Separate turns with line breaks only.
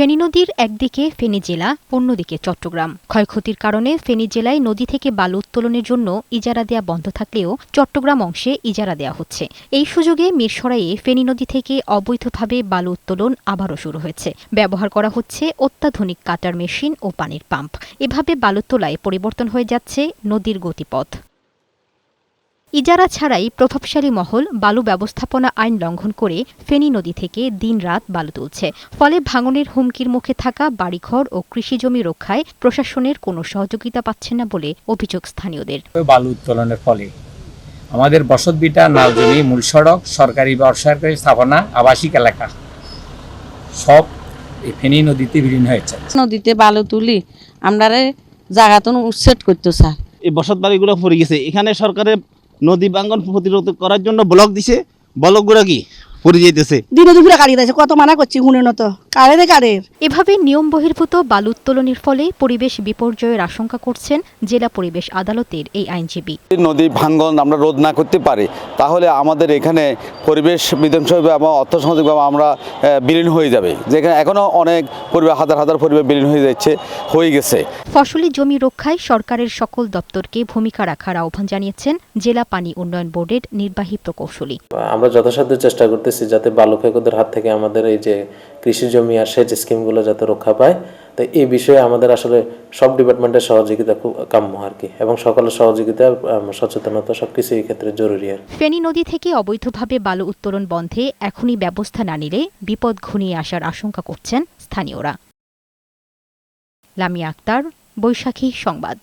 ফেনী নদীর একদিকে ফেনী জেলা, অন্যদিকে চট্টগ্রাম। ক্ষয়ক্ষতির কারণে ফেনী জেলায় নদী থেকে বালু উত্তোলনের জন্য ইজারা দেয়া বন্ধ থাকলেও চট্টগ্রাম অংশে ইজারা দেয়া হচ্ছে। এই সুযোগে মিরসরাইয়ে ফেনী নদী থেকে অবৈধভাবে বালু উত্তোলন আবারও শুরু হয়েছে। ব্যবহার করা হচ্ছে অত্যাধুনিক কাটার মেশিন ও পানির পাম্প। এভাবে বালু তোলায় পরিবর্তন হয়ে যাচ্ছে নদীর গতিপথ। ইজারা ছাড়াই প্রভাবশালী মহল বালু ব্যবস্থাপনা আইন লঙ্ঘন করে ফেনী নদী থেকে দিনরাত বালু তুলছে। ফলে ভাঙনের হুমকির মুখে থাকা বাড়িঘর ও কৃষিজমি রক্ষায় প্রশাসনের কোনো সহযোগিতা পাচ্ছে না বলে অভিযোগ স্থানীয়দের।
বালু উত্তোলনের ফলে আমাদের বসতভিটা নালজমি মূল সড়ক সরকারি বা অসরকারি স্থাপনা আবাসিক এলাকা সব এই ফেনী নদীতে বিলীন হয়েছে।
নদীতে বালু তুলি আমরা জায়গাতন উচ্ছেদ করতো স্যার।
এই বসত বাড়িগুলো পড়ে গেছে। এখানে সরকারের নদী বাঙ্গন প্রতিরোধ করার জন্য ব্লক দিছে। ব্লকগুলো কি? পড়ে যেতেছে
দিনে দুপুরে কাড়িয়ে দিয়েছে কত মানা করছি হুনে নত কারে রে কারের
এভাবে নিয়ম বহির্ভূত বালু উত্তোলনের ফলে পরিবেশ বিপর্যয়ের আশঙ্কা করছেন জেলা পরিবেশ আদালতের এই আইনজীবী।
নদী ভাঙ্গন আমরা রোধ না করতে পারি তাহলে আমাদের এখানে পরিবেশ বিধ্বংসভাবে এবং অর্থসামাজিকভাবে আমরা বিলীন হয়ে যাবে। যেখানে এখনও অনেক পরিবার হাজার হাজার পরিবার বিলীন হয়ে যাচ্ছে হয়ে গেছে।
ফসলি জমি রক্ষায় সরকারের সকল দপ্তরকে ভূমিকা রাখার আহ্বান জানিয়েছেন জেলা পানি উন্নয়ন বোর্ডের নির্বাহী প্রকৌশলী।
আমরা যথাসাধ্য চেষ্টা করতেছি যাতে বালু ফেকুদের হাত থেকে আমাদের এই যে কৃষি জমি আর সেচ স্কিমগুলো যাতে রক্ষা পায়। তো এই বিষয়ে আমাদের আসলে সব ডিপার্টমেন্টের সহযোগিতা খুব কাম্য আর কি। এবং সকলের সহযোগিতা সচেতনতা সবকিছু এই ক্ষেত্রে জরুরি আর
ফেনী নদী থেকে অবৈধভাবে বালু উত্তোলন বন্ধে এখনই ব্যবস্থা না নিলে বিপদ ঘনিয়ে আসার আশঙ্কা করছেন স্থানীয়রা। লামিয়া আক্তার, বৈশাখী সংবাদ।